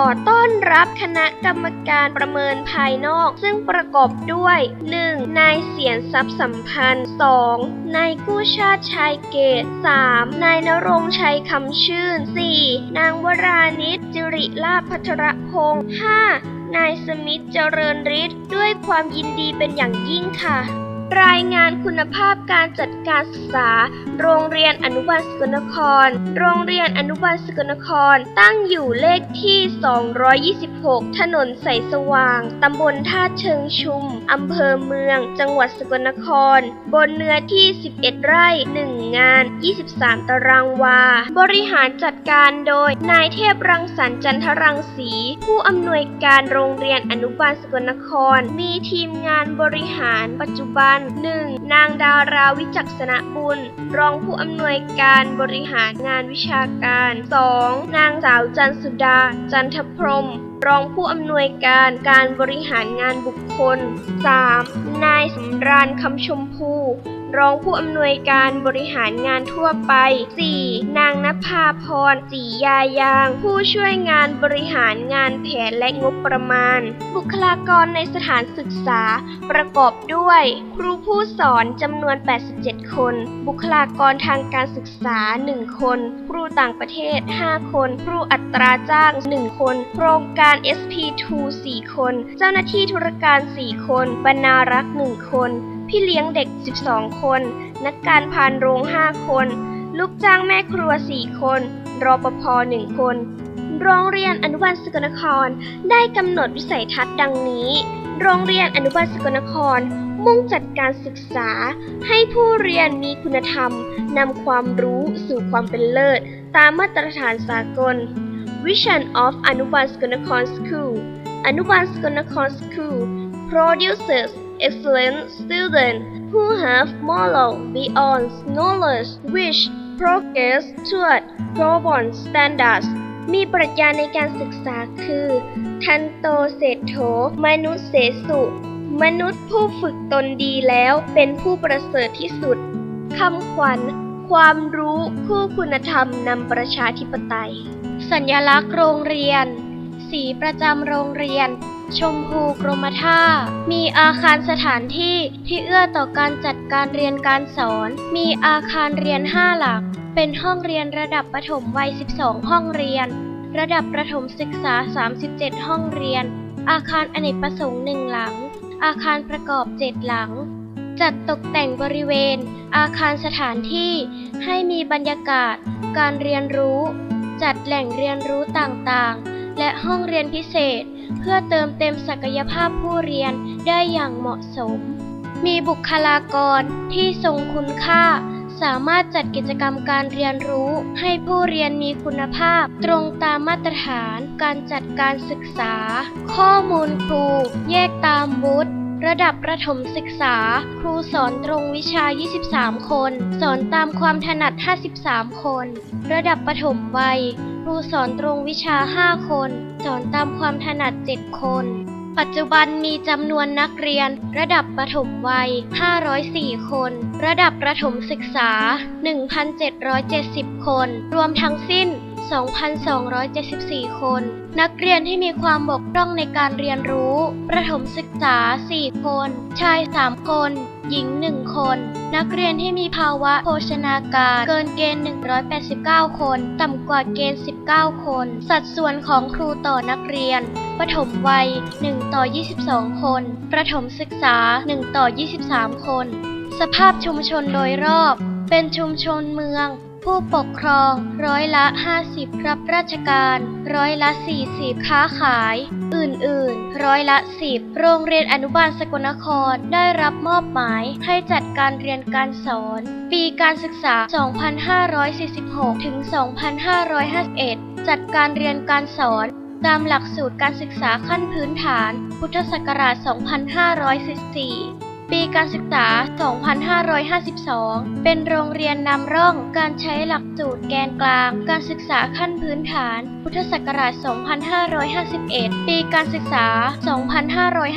ขอต้อนรับคณะกรรมการประเมินภายนอก ซึ่งประกอบด้วย 1. นายเสียนทรัพย์สัมพันธ์ 2. นายกู้ชาติชัยเกต 3. นายนรงชัยคำชื่น 4. นางวรานิชจิริลาภพัทรพงศ์ 5. นายสมิธเจริญฤทธิ์ด้วยความยินดีเป็นอย่างยิ่งค่ะ รายงานคุณภาพการจัดการศึกษา โรงเรียนอนุบาลสกลนคร โรงเรียนอนุบาลสกลนคร ตั้งอยู่เลขที่ 226 ถนนใสสว่าง ตำบลท่าเชิงชุม อำเภอเมือง จังหวัดสกลนคร บนเนื้อที่ 11 ไร่ 1 งาน 23 ตารางวา บริหารจัดการโดย นายเทพรังสรรค์จันทรังสี ผู้อำนวยการโรงเรียนอนุบาลสกลนคร มีทีมงานบริหารปัจจุบัน 1. นางดาราวิจักษณบุญ รองผู้อำนวยการบริหารงานวิชาการ 2. นางสาวจันสุดา จันทพรหมรองผู้อำนวยการการบริหารงานบุคคล 3. นายสำราญคำชมพู รองผู้อำนวยการบริหารงานทั่วไป 4. นางนภาพรศรียายาง ผู้ช่วยงานบริหารงานแผนและงบประมาณ บุคลากรในสถานศึกษา ประกอบด้วย ครูผู้สอนจำนวน 87 คน บุคลากรทางการศึกษา 1 คน ครูต่างประเทศ 5 คน ครูอัตราจ้าง 1 คน โครงการ SP2 4 คน เจ้าหน้าที่ธุรการ 4 คน บรรณารักษ์ 1 คน พี่เลี้ยงเด็ก 12 คน นักการพานโรง 5 คน ลูกจ้างแม่ครัว 4 คน รอปภ1คน โรงเรียนอนุบาลสกลนครได้กำหนดวิสัยทัศน์ดังนี้ โรงเรียนอนุบาลสกลนครมุ่งจัดการศึกษา ให้ผู้เรียนมีคุณธรรมนำความรู้สู่ความเป็นเลิศ ตามมาตรฐานสากล Vision of อนุบาลสกลนคร School อนุบาลสกลนคร School producers excellent students who have moral beyond knowledge which progress toward global standards มีปรัชญาในการศึกษาคือ ทันโตเศรษโถมนุษย์เสสุ มนุษย์ผู้ฝึกตนดีแล้วเป็นผู้ประเสริฐที่สุด คำขวัญ ความรู้คู่คุณธรรมนำประชาธิปไตย สัญลักษณ์โรงเรียน สีประจำโรงเรียน ชมพูกรมท่า มีอาคารสถานที่ที่เอื้อต่อการจัดการเรียนการสอน มีอาคารเรียน 5 หลัก เป็นห้องเรียนระดับประถมวัย 12 ห้องเรียน ระดับประถมศึกษา 37 ห้องเรียน อาคารอเนกประสงค์หนึ่งหลัง อาคารประกอบ 7 หลัง จัดตกแต่งบริเวณ อาคารสถานที่ ให้มีบรรยากาศ การเรียนรู้ จัดแหล่งเรียนรู้ต่างๆ และห้องเรียนพิเศษ เพื่อเติมเต็มศักยภาพผู้เรียนได้อย่างเหมาะสม มีบุคลากรที่ทรงคุณค่า สามารถจัดกิจกรรมการเรียนรู้ให้ผู้เรียนมีคุณภาพ ตรงตามมาตรฐานการจัดการศึกษา ข้อมูลครู แยกตามวุฒิระดับประถมศึกษา ครูสอนตรงวิชา 23 คน สอนตามความถนัด 53 คน ระดับประถมวัย รูสอนตรงวิชา 5 คน สอนตามความถนัด 7 คน ปัจจุบันมีจำนวนนักเรียน ระดับประถมวัย 504 คน ระดับประถมศึกษา 1,770 คน รวมทั้งสิ้น 2,274 คน นักเรียนที่มีความบกพร่องในการเรียนรู้ ประถมศึกษา 4 คน ชาย 3 คน หญิง 1 คน นักเรียนที่มีภาวะโภชนาการเกินเกณฑ์ 189 คน ต่ำกว่าเกณฑ์ 19 คน สัดส่วนของครูต่อนักเรียน ประถมวัย 1 ต่อ 22 คน ประถมศึกษา 1 ต่อ 23 คน สภาพชุมชนโดยรอบ เป็นชุมชนเมือง ผู้ปกครองร้อยละ 50 รับราชการ ร้อยละ 40 ค้าขาย อื่นๆ ร้อยละ 10 โรงเรียนอนุบาลสกลนครได้รับมอบหมายให้จัดการเรียนการสอน ปีการศึกษา 2546 ถึง 2551 จัดการเรียนการสอนตามหลักสูตรการศึกษาขั้นพื้นฐาน พุทธศักราช 2514 ปีการศึกษา 2552 เป็นโรงเรียนนำร่องการใช้หลักสูตรแกนกลาง การศึกษาขั้นพื้นฐาน พุทธศักราช 2551 ปีการศึกษา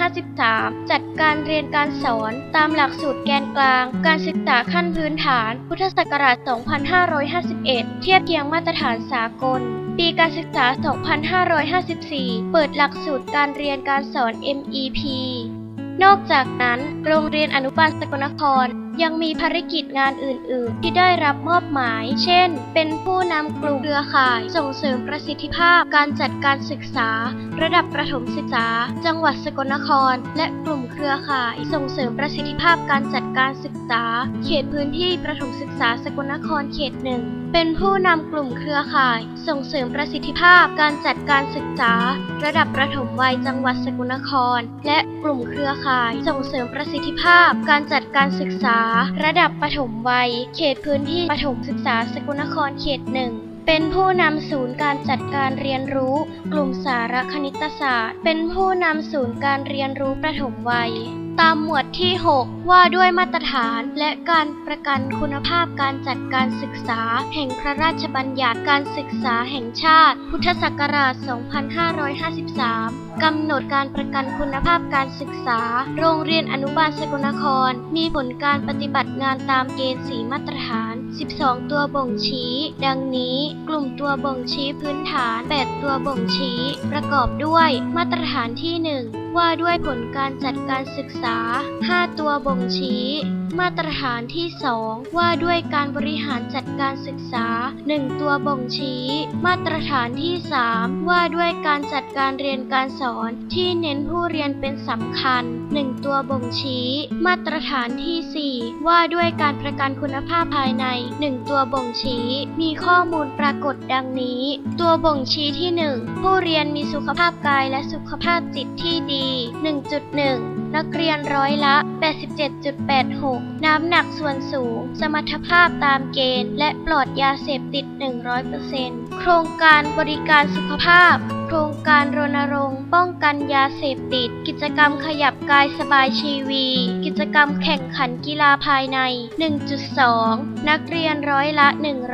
2553 จัดการเรียนการสอนตามหลักสูตรแกนกลาง การศึกษาขั้นพื้นฐาน พุทธศักราช 2551 เทียบเคียงมาตรฐานสากลปีการศึกษา 2554 เปิดหลักสูตรการเรียนการสอน MEP นอกจากนั้นโรงเรียนอนุบาลสกลนครยังมีภารกิจงานอื่น ๆ ที่ได้รับมอบหมาย เช่น เป็นผู้นำกลุ่มเครือข่าย ส่งเสริมประสิทธิภาพการจัดการศึกษา ระดับประถมศึกษา จังหวัดสกลนคร และกลุ่มเครือข่าย ส่งเสริมประสิทธิภาพการจัดการศึกษา เขตพื้นที่ประถมศึกษาสกลนครเขตหนึ่ง เป็นผู้นำกลุ่มเครือข่าย ส่งเสริมประสิทธิภาพการจัดการศึกษา ระดับประถมวัยจังหวัดสกลนคร และกลุ่มเครือข่าย ส่งเสริมประสิทธิภาพการจัดการศึกษา ระดับประถมวัย เขตพื้นที่ประถมศึกษาสกลนครเขตหนึ่งเป็นผู้นำศูนย์การจัดการเรียนรู้ กลุ่มสารคณิตศาสตร์ เป็นผู้นำศูนย์การเรียนรู้ประถมวัย ตามหมวดที่ 6 ว่าด้วยมาตรฐานและการประกันคุณภาพการจัดการศึกษา แห่งพระราชบัญญัติการศึกษาแห่งชาติ พุทธศักราช 2553 กำหนดการประกันคุณภาพการศึกษา โรงเรียนอนุบาลสกลนคร มีผลการปฏิบัติงานตามเกณฑ์สีมาตรฐาน 12 ตัวบ่งชี้ ดังนี้ กลุ่มตัวบ่งชี้พื้นฐาน 8 ตัวบ่งชี้ ประกอบด้วย มาตรฐานที่ 1 ว่าด้วยผลการจัดการศึกษา 5 ตัวบ่งชี้ มาตรฐานที่ 2 ว่าด้วยการบริหารจัดการศึกษา 1 ตัวบ่งชี้ มาตรฐานที่ 3 ว่าด้วยการจัดการเรียนการสอนที่เน้นผู้เรียนเป็นสำคัญ 1 ตัวบ่งชี้ มาตรฐานที่ 4 ว่าด้วยการประกันคุณภาพภายใน 1 ตัวบ่งชี้ มีข้อมูลปรากฏดังนี้ ตัวบ่งชี้ที่ 1 ผู้เรียนมีสุขภาพกายและสุขภาพจิตที่ดี 1.1นักเรียนร้อยละ 87.86 น้ำหนักส่วนสูง สมรรถภาพตามเกณฑ์ และปลอดยาเสพติด 100%โครงการบริการสุขภาพ โครงการรณรงค์ป้องกันยาเสพติด กิจกรรมขยับกายสบายชีวี กิจกรรมแข่งขันกีฬาภายใน 1.2 นักเรียนร้อยละ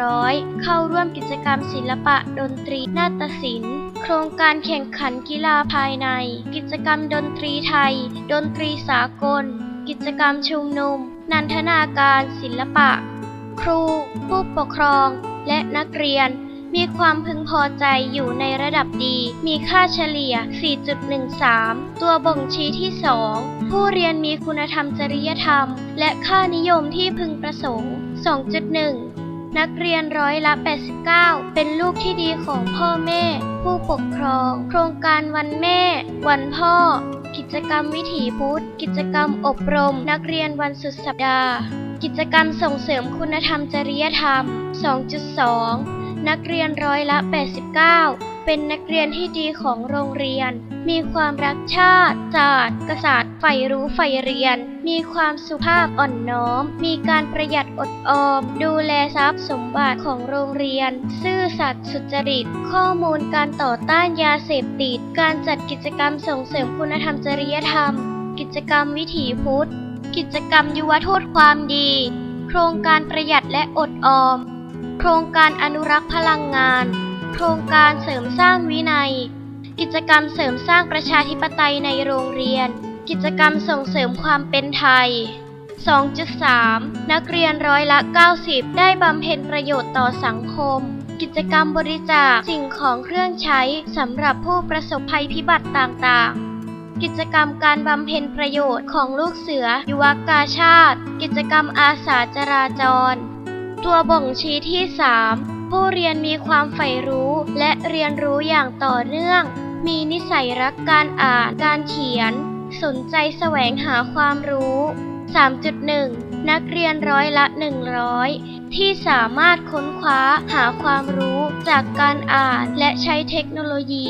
100 เข้าร่วมกิจกรรมศิลปะดนตรี นาฏศิลป์ โครงการแข่งขันกีฬาภายใน กิจกรรมดนตรีไทย ดนตรีสากล กิจกรรมชุมนุม นันทนาการศิลปะ ครู ผู้ปกครอง และนักเรียน มีความพึงพอใจอยู่ในระดับดี มีค่าเฉลี่ย 4.13 ตัวบ่งชี้ที่ 2 ผู้เรียนมีคุณธรรมจริยธรรม และค่านิยมที่พึงประสงค์ 2.1 นักเรียนร้อยละ 89 เป็นลูกที่ดีของพ่อแม่ ผู้ปกครอง โครงการวันแม่ วันพ่อ กิจกรรมวิถีพุทธ กิจกรรมอบรม นักเรียนวันสุดสัปดาห์ กิจกรรมส่งเสริมคุณธรรมจริยธรรม 2.2 นักเรียนร้อยละ 89 เป็นนักเรียนที่ดีของโรงเรียน มีความรักชาติศาสตร์กษัตริย์ใฝ่รู้ใฝ่เรียน มีความสุภาพอ่อนน้อม มีการประหยัดอดออม ดูแลทรัพย์สมบัติของโรงเรียน ซื่อสัตย์สุจริต ข้อมูลการต่อต้านยาเสพติด การจัดกิจกรรมส่งเสริมคุณธรรมจริยธรรม กิจกรรมวิถีพุทธ กิจกรรมยุวทูตความดี โครงการประหยัดและอดออม โครงการอนุรักษ์พลังงาน โครงการเสริมสร้างวินัย กิจกรรมเสริมสร้างประชาธิปไตยในโรงเรียน กิจกรรมส่งเสริมความเป็นไทย 2.3 นักเรียนร้อยละ 90 ได้บำเพ็ญประโยชน์ต่อสังคม กิจกรรมบริจาคสิ่งของเครื่องใช้สำหรับผู้ประสบภัยพิบัติต่างๆกิจกรรมการบำเพ็ญประโยชน์ของลูกเสือ ยุวกาชาติ กิจกรรมอาสาจราจร ตัวบ่งชี้ที่ 3 ผู้เรียนมีความใฝ่รู้และเรียนรู้อย่างต่อเนื่อง มีนิสัยรักการอ่าน การเขียน สนใจแสวงหาความรู้ 3.1 นักเรียนร้อยละ 100 ที่สามารถค้นคว้าหาความรู้จากการอ่านและใช้เทคโนโลยี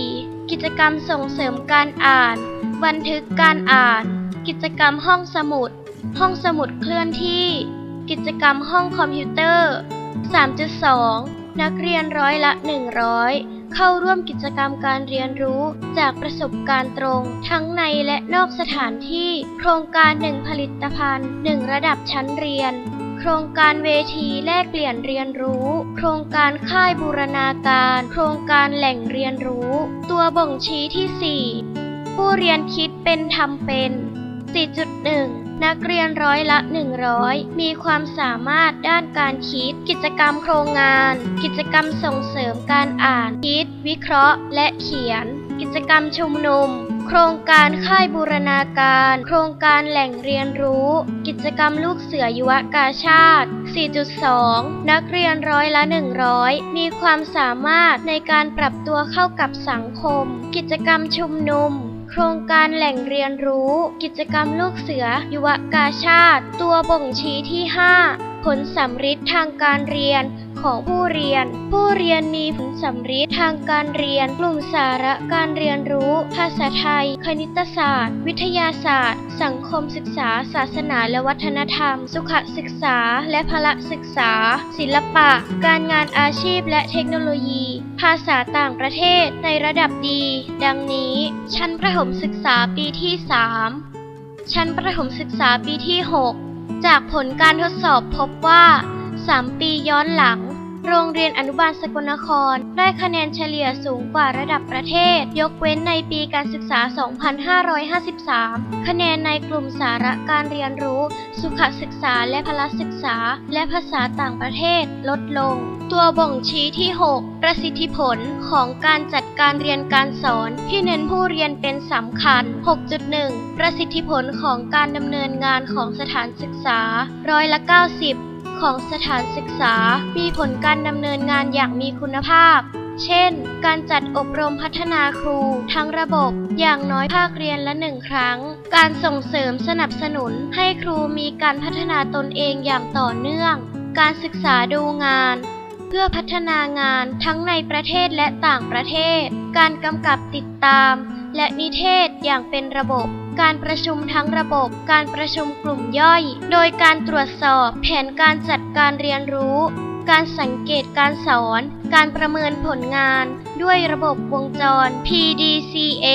กิจกรรมส่งเสริมการอ่าน บันทึกการอ่าน กิจกรรมห้องสมุด ห้องสมุดเคลื่อนที่ กิจกรรมห้องคอมพิวเตอร์ 3.2 นักเรียนร้อยละ 100 เข้าร่วมกิจกรรมการเรียนรู้จากประสบการณ์ตรง ทั้งในและนอกสถานที่ โครงการหนึ่งผลิตภัณฑ์หนึ่งระดับชั้นเรียน โครงการเวทีแลกเปลี่ยนเรียนรู้ โครงการค่ายบูรณาการ โครงการแหล่งเรียนรู้ ตัวบ่งชี้ที่ 4 ผู้เรียนคิดเป็นทำเป็น 4.1 นักเรียนร้อยละ 100 มีความสามารถด้านการคิด กิจกรรมโครงงาน กิจกรรมส่งเสริมการอ่าน คิด วิเคราะห์ และเขียน กิจกรรมชุมนุม โครงการค่ายบูรณาการ โครงการแหล่งเรียนรู้ กิจกรรมลูกเสือยุวกาชาติ 4.2 นักเรียนร้อยละ 100 มีความสามารถในการปรับตัวเข้ากับสังคม กิจกรรมชุมนุม โครงการแหล่งเรียนรู้ กิจกรรมลูกเสือ ยุวกาชาติ ตัวบ่งชี้ที่ 5 ผลสำฤทธิ์ทางการเรียนของผู้เรียน ผู้เรียนมีผลสำฤทธิ์ทางการเรียน กลุ่มสาระการเรียนรู้ ภาษาไทย คณิตศาสตร์ วิทยาศาสตร์ สังคมศึกษา ศาสนาและวัฒนธรรม สุขศึกษา และพละศึกษา ศิลปะ การงานอาชีพและเทคโนโลยี ภาษาต่างประเทศในระดับดี ดังนี้ ชั้นประถมศึกษาปีที่ 3 ชั้นประถมศึกษาปีที่ 6 จากผลการทดสอบพบว่า 3 ปีย้อนหลัง โรงเรียนอนุบาลสกลนคร ได้คะแนนเฉลี่ยสูงกว่าระดับประเทศ ยกเว้นในปีการศึกษา 2553 คะแนนในกลุ่มสาระการเรียนรู้ สุขศึกษาและพละศึกษา และภาษาต่างประเทศลดลง ตัวบ่งชี้ที่ 6 ประสิทธิผลของการจัดการเรียนการสอน ที่เน้นผู้เรียนเป็นสำคัญ 6.1 ประสิทธิผลของการดำเนินงานของสถานศึกษาร้อยละ90 ของสถานศึกษา มีผลการดำเนินงานอย่างมีคุณภาพ เช่น การจัดอบรมพัฒนาครูทั้งระบบอย่างน้อยภาคเรียนละหนึ่งครั้ง การส่งเสริมสนับสนุนให้ครูมีการพัฒนาตนเองอย่างต่อเนื่อง การศึกษาดูงาน เพื่อพัฒนางานทั้งในประเทศและต่างประเทศ การกำกับติดตาม และนิเทศอย่างเป็นระบบ การประชุมทั้งระบบ การประชุมกลุ่มย่อย โดยการตรวจสอบแผนการจัดการเรียนรู้ การสังเกตการสอน การประเมินผลงาน ด้วยระบบวงจร PDCA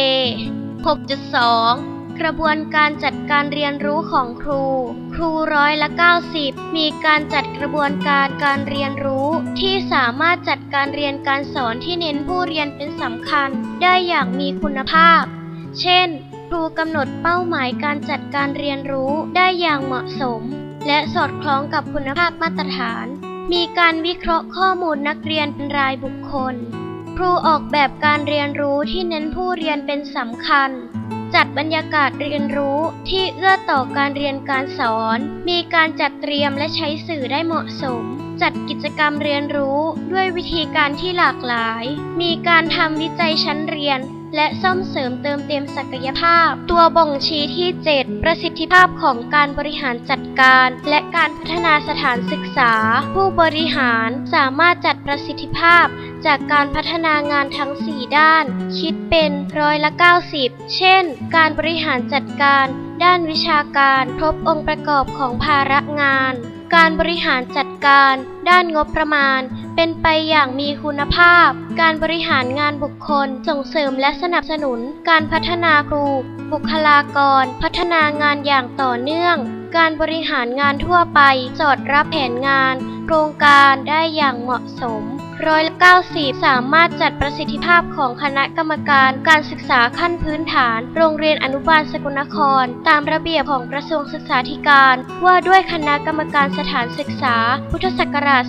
6.2กระบวนการจัดการเรียนรู้ของครู ครูร้อยละ90 มีการจัดกระบวนการการเรียนรู้ ที่สามารถจัดการเรียนการสอนที่เน้นผู้เรียนเป็นสำคัญ ได้อย่างมีคุณภาพ เช่น ครูกำหนดเป้าหมายการจัดการเรียนรู้ได้อย่างเหมาะสม และสอดคล้องกับคุณภาพมาตรฐาน มีการวิเคราะห์ข้อมูลนักเรียนเป็นรายบุคคล ครูออกแบบการเรียนรู้ที่เน้นผู้เรียนเป็นสำคัญ จัดบรรยากาศเรียนรู้ที่เอื้อต่อการเรียนการสอน มีการจัดเตรียมและใช้สื่อได้เหมาะสมจัดกิจกรรมเรียนรู้ด้วยวิธีการที่หลากหลาย มีการทำวิจัยชั้นเรียน และซ่อมเสริมเติมเต็มศักยภาพ ตัวบ่งชี้ที่ 7 ประสิทธิภาพของการบริหารจัดการ และการพัฒนาสถานศึกษา ผู้บริหารสามารถจัดประสิทธิภาพ จากการพัฒนางานทั้ง 4 ด้าน คิดเป็นร้อยละ 90 เช่น การบริหารจัดการ ด้านวิชาการครบองค์ประกอบของภาระงาน การบริหารจัดการด้านงบประมาณ เป็นไปอย่างมีคุณภาพ การบริหารงานบุคคล ส่งเสริมและสนับสนุน การพัฒนาครู บุคลากร พัฒนางานอย่างต่อเนื่อง การบริหารงานทั่วไปสอดรับแผนงาน โครงการได้อย่างเหมาะสมร้อยละ90 สามารถจัดประสิทธิภาพของคณะกรรมการการศึกษาขั้นพื้นฐาน โรงเรียนอนุบาลสกลนคร ตามระเบียบของกระทรวงศึกษาธิการ ว่าด้วยคณะกรรมการสถานศึกษา พุทธศักราช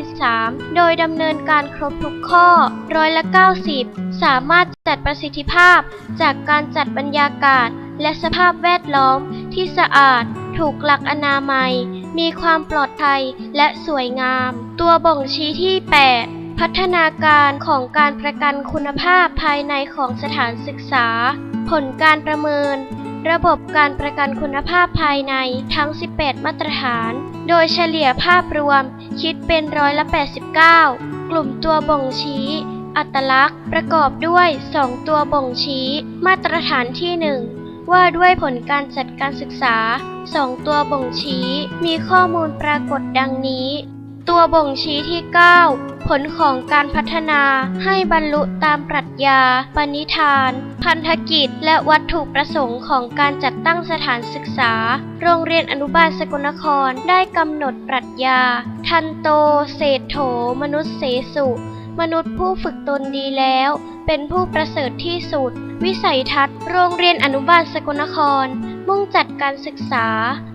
2543โดยดำเนินการครบทุกข้อร้อยละ90 สามารถจัดประสิทธิภาพ จากการจัดบรรยากาศ และสภาพแวดล้อม ที่สะอาด ถูกหลักอนามัย มีความปลอดภัยและสวยงาม ตัวบ่งชี้ที่ 8 พัฒนาการของการประกันคุณภาพภายในของสถานศึกษา ผลการประเมิน ระบบการประกันคุณภาพภายในทั้ง 18 มาตรฐาน โดยเฉลี่ยภาพรวมคิดเป็นร้อยละ 89 กลุ่มตัวบ่งชี้อัตลักษณ์ประกอบด้วย 2 ตัวบ่งชี้ มาตรฐานที่ 1 ว่าด้วยผลการจัดการศึกษา2ตัวบ่งชี้มีข้อมูลปรากฏดังนี้ ตัวบ่งชี้ที่ 9 ผลของการพัฒนาให้บรรลุตามปรัชญา ปณิธาน พันธกิจ และวัตถุประสงค์ของการจัดตั้งสถานศึกษา โรงเรียนอนุบาลสกลนครได้กำหนดปรัชญา ทันโต เศรษโถ มนุษย์เสสุ มนุษย์ผู้ฝึกตนดีแล้ว เป็นผู้ประเสริฐที่สุด วิสัยทัศน์โรงเรียนอนุบาลสกลนคร มุ่งจัดการศึกษา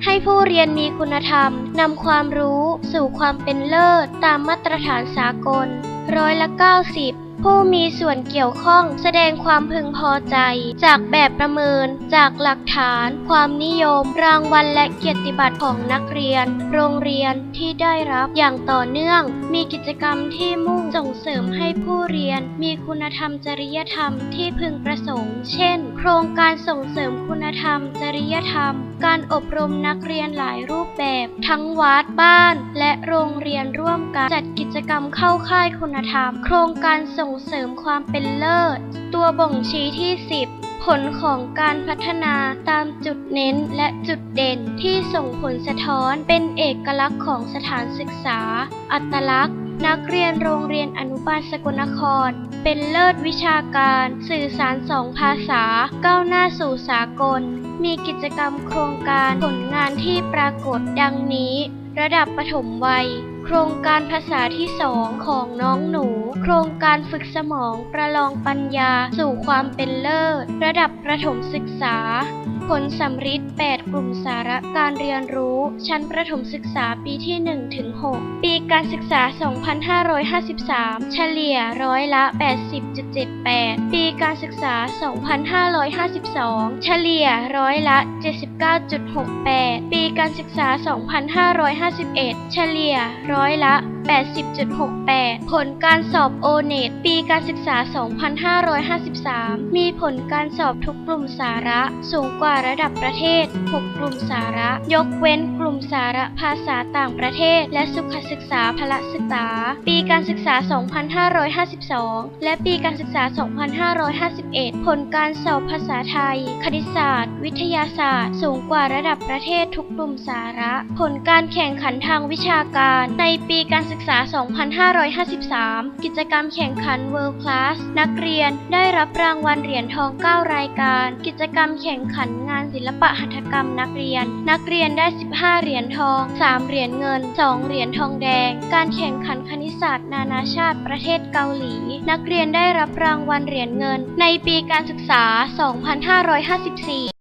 ให้ผู้เรียนมีคุณธรรมนำความรู้ สู่ความเป็นเลิศ ตามมาตรฐานสากล ร้อยละ 90 ผู้มีส่วนเกี่ยวข้องแสดงความพึงพอใจ จากแบบประเมิน จากหลักฐาน ความนิยม รางวัลและเกียรติบัตรของนักเรียน โรงเรียนที่ได้รับอย่างต่อเนื่อง มีกิจกรรมที่มุ่งส่งเสริมให้ผู้เรียน มีคุณธรรมจริยธรรมที่พึงประสงค์ เช่น โครงการส่งเสริมคุณธรรมจริยธรรมการอบรมนักเรียนหลายรูปแบบ ทั้งวัดบ้าน และโรงเรียนร่วมกัน จัดกิจกรรมเข้าค่ายคุณธรรม โครงการส่งเสริมความเป็นเลิศ ตัวบ่งชี้ที่ 10 ผลของการพัฒนาตามจุดเน้นและจุดเด่นที่ส่งผลสะท้อนเป็นเอกลักษณ์ของสถานศึกษา อัตลักษณ์ นักเรียนโรงเรียนอนุบาลสกลนคร เป็นเลิศวิชาการ สื่อสารสองภาษา ก้าวหน้าสู่สากล มีกิจกรรมโครงการผลงานที่ปรากฏดังนี้ ระดับปฐมวัย โครงการภาษาที่สองของน้องหนู โครงการฝึกสมองประลองปัญญาสู่ความเป็นเลิศ ระดับประถมศึกษา ผลสำริด8กลุ่มสาระการเรียนรู้ ชั้นประถมศึกษาปีที่1ถึง6ปีการศึกษา 2553 เฉลี่ยร้อยละ 80.78 ปีการศึกษา 2552 เฉลี่ยร้อยละ 79.68 ปีการศึกษา 2551 เฉลี่ยร้อยละ 80.68 ผลการสอบโอเนตปีการศึกษา 2553 มีผลการสอบทุกกลุ่มสาระสูงกว่าระดับประเทศ 6 กลุ่มสาระ ยกเว้นกลุ่มสาระภาษาต่างประเทศ และสุขศึกษาพละศึกษา ปีการศึกษา 2552 และปีการศึกษา 2551 ผลการสอบภาษาไทย คณิตศาสตร์ วิทยาศาสตร์ สูงกว่าระดับประเทศทุกกลุ่มสาระ ผลการแข่งขันทางวิชาการ ในปีการศึศึกษา 2553 กิจกรรมแข่งขัน World Class นักเรียนได้รับรางวัลเหรียญทอง 9 รายการ กิจกรรมแข่งขันงานศิลปะหัตถกรรมนักเรียน นักเรียนได้ 15 เหรียญทอง 3 เหรียญเงิน 2 เหรียญทองแดง การแข่งขันคณิตศาสตร์ นานาชาติประเทศเกาหลี นักเรียนได้รับรางวัลเหรียญเงิน ในปีการศึกษา 2554